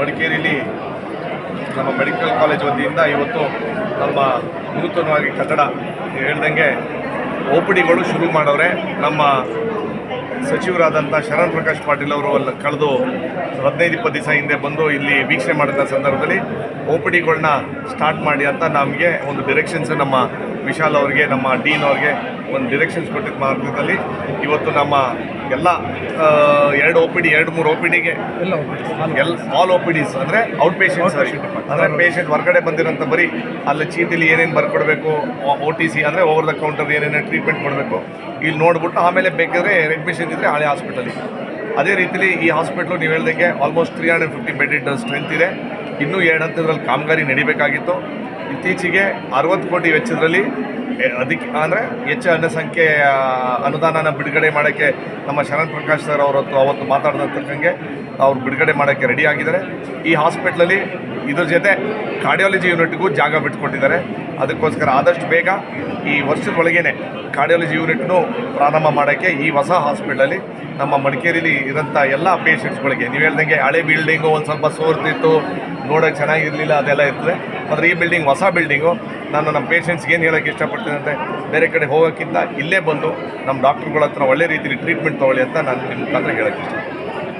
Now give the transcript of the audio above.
ಮಡಿಕೇರಿಲಿ ನಮ್ಮ medical college ವತಿಯಿಂದ ಇವತ್ತು ನಮ್ಮ ನೂತನವಾಗಿ ಕಟ್ಟಡ ಹೇಳ್ದಂಗೆ ಒ ಪಿ ಡಿಗಳು ಶುರು ಮಾಡವ್ರೆ ನಮ್ಮ ಸಚಿವರಾದಂಥ ಶರಣ್ ಪ್ರಕಾಶ್ ಪಾಟೀಲ್ ಅವರು ಅಲ್ಲಿ ಕಳೆದು ಹದಿನೈದು, ಇಪ್ಪತ್ತು ದಿವಸ ಹಿಂದೆ ಬಂದು ಇಲ್ಲಿ ವೀಕ್ಷಣೆ ಮಾಡಿದ ಸಂದರ್ಭದಲ್ಲಿ ಒ ಪಿ ಡಿಗಳನ್ನ ಸ್ಟಾರ್ಟ್ ಮಾಡಿ ಅಂತ ನಮಗೆ ಒಂದು ಡಿರೆಕ್ಷನ್ಸ್ ನಮ್ಮ ವಿಶಾಲ್ ಅವ್ರಿಗೆ, ನಮ್ಮ ಡೀನ್ ಅವ್ರಿಗೆ ಒಂದು ಡಿರೆಕ್ಷನ್ಸ್ ಕೊಟ್ಟಿದ್ದ ಮಾರ್ಗದಲ್ಲಿ ಇವತ್ತು ನಮ್ಮ ಎಲ್ಲ ಎರಡು ಒ ಪಿ ಡಿ ಎರಡು ಮೂರು ಒ ಪಿ ಡಿಗೆ ಎಲ್ಲ ಆಲ್ ಒ ಪಿ ಡಿಸ್. ಅಂದರೆ ಔಟ್ ಪೇಷಂಟ್ಸ್ ಅಂದರೆ ಪೇಷಂಟ್ ಹೊರಗಡೆ ಬಂದಿರೋಂಥ ಬರೀ ಅಲ್ಲಿ ಚೀಟಿಲಿ ಏನೇನು ಬರ್ಕೊಡ್ಬೇಕು ಒ ಟಿ ಸಿ ಅಂದರೆ ಓವರ್ ದ ಕೌಂಟರ್ ಏನೇನು ಟ್ರೀಟ್ಮೆಂಟ್ ಕೊಡಬೇಕು ಇಲ್ಲಿ ನೋಡ್ಬಿಟ್ಟು ಆಮೇಲೆ ಬೇಕಾದರೆ ಅಡ್ಮಿಷನ್ ಇದ್ದರೆ ಹಳೆ ಹಾಸ್ಪಿಟಲಿಗೆ ಅದೇ ರೀತಿಲಿ ಈ ಹಾಸ್ಪಿಟ್ಲು ನೀವು ಹೇಳ್ದಂಗೆ almost three hundred fifty bed strength ಇದೆ. ಇನ್ನೂ ಎರಡು ಹಂತದಲ್ಲಿ ಕಾಮಗಾರಿ ನಡಿಬೇಕಾಗಿತ್ತು. ಇತ್ತೀಚೆಗೆ ಅರವತ್ತು ಕೋಟಿ ವೆಚ್ಚದಲ್ಲಿ ಅದಕ್ಕೆ ಅಂದರೆ ಹೆಚ್ಚು ಸಂಖ್ಯೆ ಅನುದಾನನ ಬಿಡುಗಡೆ ಮಾಡೋಕ್ಕೆ ನಮ್ಮ ಶರಣ್ ಪ್ರಕಾಶ್ ಸರ್ ಅವರತ್ತು ಅವತ್ತು ಮಾತಾಡಿದಂತಕ್ಕಂಗೆ ಅವ್ರು ಬಿಡುಗಡೆ ಮಾಡೋಕ್ಕೆ ರೆಡಿ ಆಗಿದ್ದಾರೆ. ಈ ಹಾಸ್ಪಿಟ್ಲಲ್ಲಿ ಇದ್ರ ಜೊತೆ ಕಾರ್ಡಿಯಾಲಜಿ ಯೂನಿಟ್ಗೂ ಜಾಗ ಬಿಟ್ಕೊಟ್ಟಿದ್ದಾರೆ. ಅದಕ್ಕೋಸ್ಕರ ಆದಷ್ಟು ಬೇಗ ಈ ವರ್ಷದೊಳಗೇನೆ ಕಾರ್ಡಿಯಾಲಜಿ ಯೂನಿಟ್ನು ಪ್ರಾರಂಭ ಮಾಡೋಕ್ಕೆ ಈ ಹೊಸ ಹಾಸ್ಪಿಟ್ಲಲ್ಲಿ ನಮ್ಮ ಮಡಿಕೇರಿಲಿ ಇರೋಂಥ ಎಲ್ಲ ಪೇಷಂಟ್ಸ್ಗಳಿಗೆ ನೀವು ಹೇಳ್ದಂಗೆ ಹಳೆ ಬಿಲ್ಡಿಂಗು ಒಂದು ಸ್ವಲ್ಪ ಸೋರ್ತಿತ್ತು ನೋಡೋಕ್ಕೆ ಚೆನ್ನಾಗಿರಲಿಲ್ಲ ಅದೆಲ್ಲ ಇರ್ತದೆ. ಆದರೆ ಈ ಬಿಲ್ಡಿಂಗ್ ಹೊಸ ಬಿಲ್ಡಿಂಗು ನಾನು ನಮ್ಮ ಪೇಷೆಂಟ್ಸ್ಗೆ ಏನು ಹೇಳೋಕ್ಕೆ ಇಷ್ಟಪಡ್ತೀನಿ ಅಂದರೆ ಬೇರೆ ಕಡೆ ಹೋಗೋಕ್ಕಿಂತ ಇಲ್ಲೇ ಬಂದು ನಮ್ಮ ಡಾಕ್ಟ್ರುಗಳ ಹತ್ರ ಒಳ್ಳೆ ರೀತಿಯಲ್ಲಿ ಟ್ರೀಟ್ಮೆಂಟ್ ತೊಗೊಳ್ಳಿ ಅಂತ ನಾನು ನಿಮ್ಮ ಮುಖಾಂತರ ಹೇಳೋಕ್ಕೆ ಇಷ್ಟ